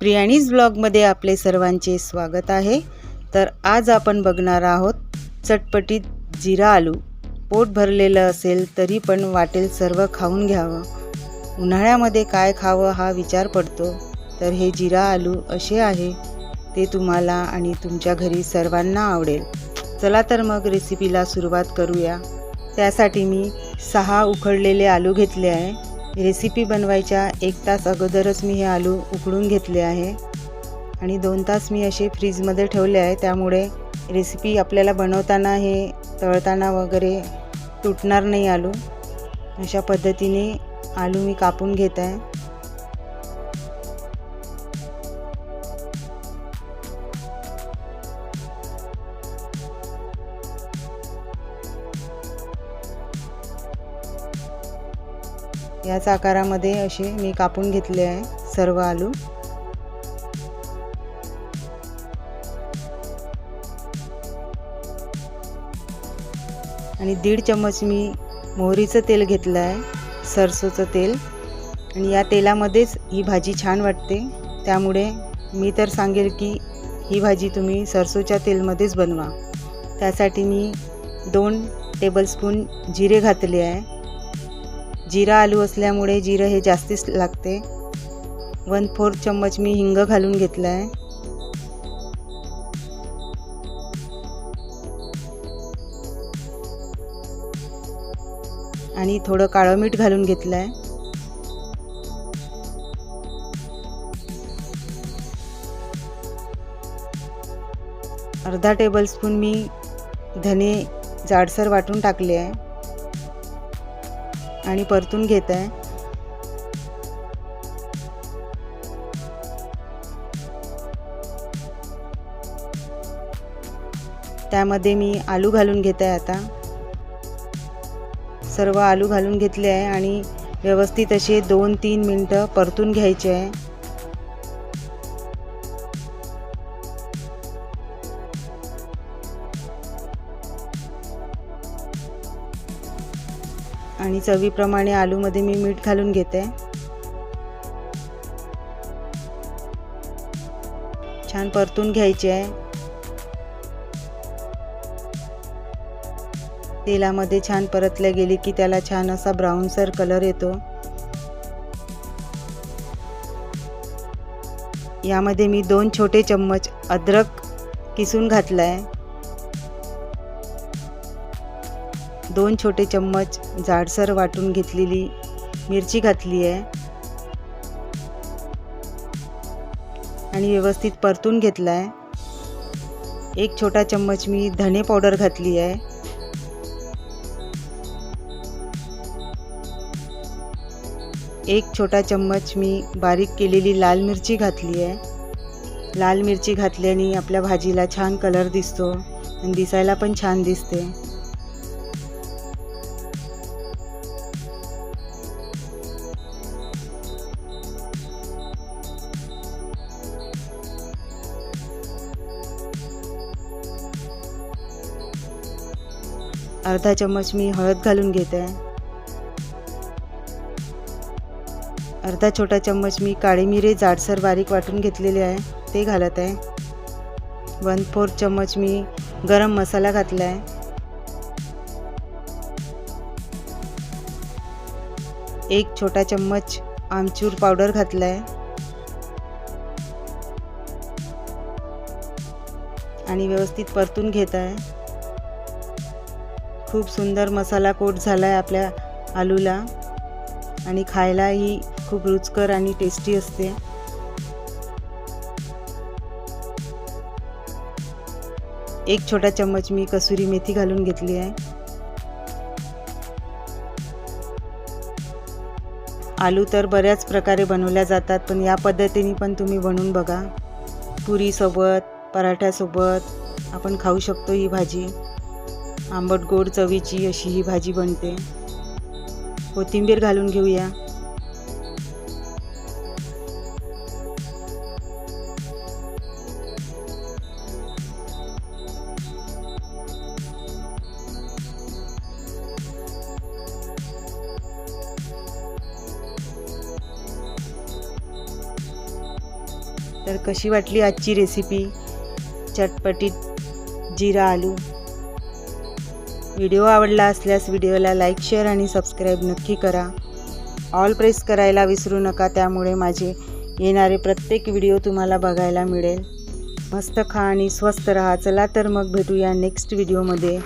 प्रियाणीज ब्लॉगमध्ये आपले सर्वांचे स्वागत आहे. तर आज आपण बघणार आहोत चटपटीत जिरा आलू. पोट भरलेलं असेल तरी पण वाटेल सर्व खाऊन घ्यावं. उन्हाळ्यामध्ये काय खावं हा विचार पडतो. तर हे जिरा आलू असे आहे. ते तुम्हाला आणि तुमच्या घरी सर्वांना आवडेल. चला तर मग रेसिपीला सुरुवात करूया. त्यासाठी मी सहा उकडलेले आलू घेतले आहे. रेसिपी बनवायच्या एक तास अगोदरच मी हे आलू उकडून घेतले आहे. आणि दोन तास मी असे फ्रीजमध्ये ठेवले आहे. त्यामुळे रेसिपी आपल्याला बनवताना हे तळताना वगैरे तुटणार नाही आलू. अशा पद्धतीने आलू मी कापून घेत आहे. याच आकारामध्ये असे मी कापून घेतले आहे सर्व आलू. आणि दीड चम्मच मी मोहरीचं तेल घेतलं आहे सरसोचं तेल. आणि या तेलामध्येच ही भाजी छान वाटते. त्यामुळे मी तर सांगेल की ही भाजी तुम्ही सरसोच्या तेलमध्येच बनवा. त्यासाठी मी दोन टेबलस्पून जिरे घातले आहे. जिरा आलू असल्यामुळे जिरं हे जास्तीच लागते. वन फोर्थ चम्मच मी हिंग घालून घेतला आहे आणि थोडं काळं मीठ घालून घेतलं आहे अर्धा टेबलस्पून मी धने जाडसर वाटून टाकले आहे. आणि परतून घेत आहे. त्यामध्ये मी आलू घालून घेत आहे आता. सर्व आलू घालून घेतले आहे आणि व्यवस्थित असे दोन तीन मिनटं परतून घ्यायचे आहे. आणि चवीप्रमाणे आलूमध्ये मी मीठ घालून घेते. छान परतून घ्यायचे. आहे तेलामध्ये छान परतल्या गेली की त्याला छान असा ब्राऊनसर कलर येतो. यामध्ये मी दोन छोटे चम्मच अद्रक किसून घातला आहे दोन छोटे चम्मच जाडसर वाटून घेतलेली मिरची घातली आहे. आणि व्यवस्थित परतून घेतला आहे एक छोटा चम्मच मी धणे पावडर घातली आहे. एक छोटा चम्मच मी बारीक केलेली लाल मिरची घातली आहे. लाल मिरची घातल्याने आपल्या भाजीला छान कलर दिसतो आणि दिसायला पण छान दिसते. अर्धा चम्मच मी हळद घालून घेते. आहे अर्धा छोटा चम्मच मी काळी मिरे जाडसर बारीक वाटून घेतलेले आहे ते घालत आहे. वन फोर्थ चम्मच मी गरम मसाला घातला आहे. एक छोटा चम्मच आमचूर पावडर घातला आहे. आणि व्यवस्थित परतून घेत आहे. खूप सुंदर मसाला कोट झाला आहे आपल्या आलूला. आणि खायलाही खूप रुचकर आणि टेस्टी असते. एक छोटा चम्मच मी कसुरी मेथी घालून घेतली आहे. आलू तर बऱ्याच प्रकारे बनवल्या जातात पण या पद्धतीने पण तुम्ही बनवून बघा. पुरीसोबत पराठ्यासोबत आपण खाऊ शकतो ही भाजी. आंबट गोड चवीची अशी ही भाजी बनते. कोथिंबीर घालून घेऊया. तर कशी वाटली आजची रेसिपी चटपटीत जिरा आलू. व्हिडिओ आवडला असल्यास व्हिडिओला लाईक शेअर आणि सबस्क्राईब नक्की करा. ऑल प्रेस करायला विसरू नका त्यामुळे माझे येणारे प्रत्येक व्हिडिओ तुम्हाला बघायला मिळेल. मस्त खा आणि स्वस्त रहा. चला तर मग भेटूया नेक्स्ट व्हिडिओमध्ये